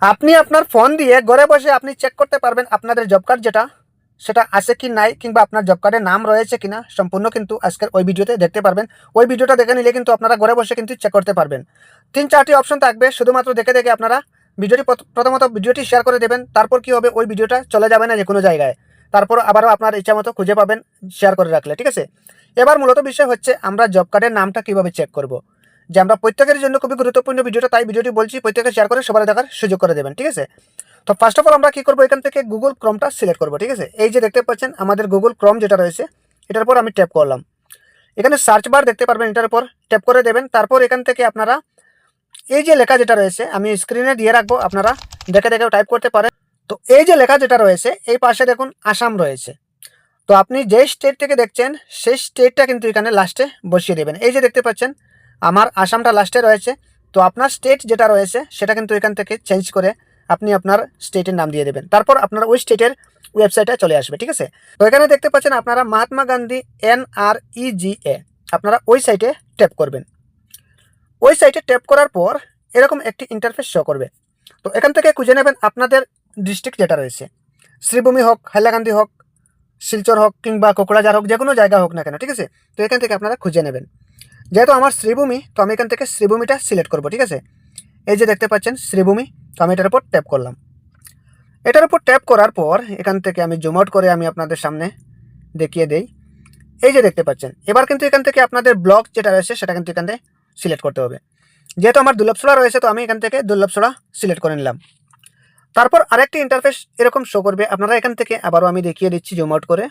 আপনি আপনার ফোন দিয়ে ঘরে বসে আপনি চেক করতে পারবেন আপনাদের জব কার্ড যেটা, সেটা আছে কি নাই কিংবা আপনার জব কার্ডের নাম রয়েছে কিনা, সম্পূর্ণ কিন্তু আজকের ওই ভিডিওতে দেখতে পারবেন। ওই ভিডিওটা দেখে নিলে কিন্তু আপনারা ঘরে বসে কিন্তু চেক করতে পারবেন। তিন চারটি অপশন থাকবে, শুধুমাত্র দেখে দেখে আপনারা ভিডিওটি প্রথ- প্রথমত ভিডিওটি শেয়ার করে দেবেন, তারপর কি হবে ওই ভিডিওটা চলে যাবে না যে কোনো জায়গায়। তারপর আবারও আপনার ইচ্ছা মতো খুঁজে পাবেন শেয়ার করে রাখলে, ঠিক আছে? এবার মূলত বিষয় হচ্ছে আমরা জব কার্ডের নামটা কীভাবে চেক করব। যে আমরা প্রত্যেকের জন্য খুবই গুরুত্বপূর্ণ ভিডিওটা, তাই ভিডিওটি বলছি প্রত্যেকে শেয়ার করে সবার দেখার সুযোগ করে দেবেন, ঠিক আছে? তো ফার্স্ট অফ অল আমরা কী করব? এখান থেকে গুগল ক্রমটা সিলেক্ট করব, ঠিক আছে? এই যে দেখতে পাচ্ছেন, আমাদের গুগল ক্রম যেটা রয়েছে, এটার উপর আমি ট্যাপ করলাম। এখানে সার্চ বার দেখতে পারবেন, এটার উপর ট্যাপ করে দেবেন। তারপর এখান থেকে আপনারা এই যে লেখা যেটা রয়েছে, আমি স্ক্রিনে দিয়ে রাখব, আপনারা দেখে দেখে টাইপ করতে পারেন। তো এই যে লেখা যেটা রয়েছে, এই পাশে দেখুন আসাম রয়েছে। তো আপনি যে স্টেট থেকে দেখছেন, সেই স্টেটটা কিন্তু এখানে লাস্টে বসিয়ে দেবেন। এই যে দেখতে পাচ্ছেন আমার আসামটা লাস্টে রয়েছে। তো আপনার স্টেট যেটা রয়েছে, সেটা কিন্তু এখান থেকে চেঞ্জ করে আপনি আপনার স্টেটের নাম দিয়ে দেবেন। তারপর আপনার ওই স্টেটের ওয়েবসাইটে চলে আসবে, ঠিক আছে? তো এখানে দেখতে পাচ্ছেন আপনারা Mahatma Gandhi N R E A আপনারা ওই সাইটে ট্যাপ করবেন। ওই সাইটে ট্যাপ করার পর এরকম একটি ইন্টারফেস শো করবে। তো এখান থেকে খুঁজে নেবেন আপনাদের ডিস্ট্রিক্ট যেটা রয়েছে। শ্রীভূমি হোক, হাইলাকান্দি হোক, শিলচর হোক কিংবা কোকড়াঝার হোক যে কোনো জায়গা হোক না কেন, ঠিক আছে? তো এখান থেকে আপনারা খুঁজে নেবেন। যেহেতু আমার শ্রীভূমি, তো আমি এখান থেকে শ্রীভূমিটা সিলেক্ট করব, ঠিক আছে? এই যে দেখতে পাচ্ছেন শ্রীভূমি, তো আমি এটার উপর ট্যাপ করলাম। এটার উপর ট্যাপ করার পর এখান থেকে আমি জুম আউট করে আমি আপনাদের সামনে দেখিয়ে দেই। এই যে দেখতে পাচ্ছেন, এবার কিন্তু এখান থেকে আপনাদের ব্লক যেটা রয়েছে সেটা কিন্তু এখান থেকে সিলেক্ট করতে হবে। যেহেতু আমার দুর্লভছড়া রয়েছে, তো আমি এখান থেকে দুর্লভছড়া সিলেক্ট করে নিলাম। তারপর আরেকটি ইন্টারফেস এরকম শো করবে, আপনারা এখান থেকে আবারও আমি দেখিয়ে দিচ্ছি জুম আউট করে,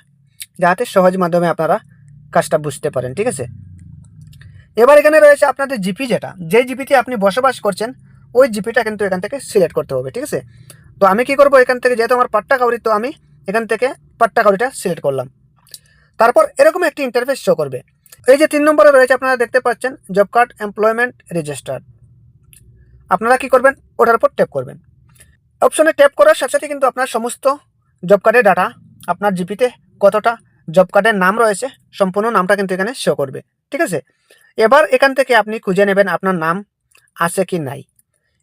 যাতে সহজ মাধ্যমে আপনারা কাজটা বুঝতে পারেন, ঠিক আছে? এবার এখানে রয়েছে আপনাদের জিপি যেটা। যে জিপিতে আপনি বসবাস করছেন, ওই জিপিটা কিন্তু এখান থেকে সিলেক্ট করতে হবে, ঠিক আছে? তো আমি কি করব এখান থেকে, যেহেতু আমার পাট্টা কাউরি, তো আমি এখান থেকে পাট্টা কাউরিটা সিলেক্ট করলাম। তারপর এরকম একটি ইন্টারফেস শো করবে। এই যে তিন নম্বরে রয়েছে, আপনারা দেখতে পাচ্ছেন জব কার্ড এমপ্লয়মেন্ট রেজিস্টার আপনারা কি করবেন, ওটার উপর ট্যাপ করবেন। অপশনে ট্যাপ করার সাথে সাথে কিন্তু আপনার সমস্ত জব কার্ডের ডাটা আপনার জিপিতে কতটা জব কার্ডের নাম রয়েছে, সম্পূর্ণ নামটা কিন্তু এখানে শো করবে, ঠিক আছে? এবার এখান থেকে আপনি খুঁজে নেবেন আপনার নাম আছে কি নাই।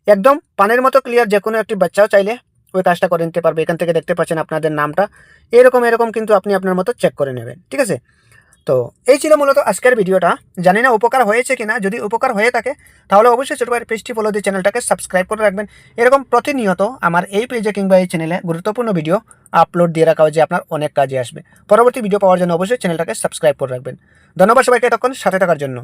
একদম পানের মতো ক্লিয়ার যে কোনো একটি বাচ্চাও চাইলে ওই কাজটা করে নিতে পারবে। এখান থেকে দেখতে পাচ্ছেন আপনাদের নামটা। এরকম এরকম কিন্তু আপনি আপনার মতো চেক করে নেবেন, ঠিক আছে? তো এই ছিল মূলত আজকের ভিডিওটা। জানি না উপকার হয়েছে কিনা। যদি উপকার হয়ে থাকে, তাহলে অবশ্যই ছোটো ভাইয়ের পেজটি ফলো দিয়ে চ্যানেলটাকে সাবস্ক্রাইব করে রাখবেন। এরকম প্রতিনিয়ত আমার এই পেজে কিংবা এই চ্যানেলে গুরুত্বপূর্ণ ভিডিও আপলোড দিয়ে রাখা যে আপনার অনেক কাজে আসবে। পরবর্তী ভিডিও পাওয়ার জন্য অবশ্যই চ্যানেলটাকে সাবস্ক্রাইব করে রাখবেন। ধন্যবাদ সবাইকে এতক্ষণ সাথে থাকার জন্য।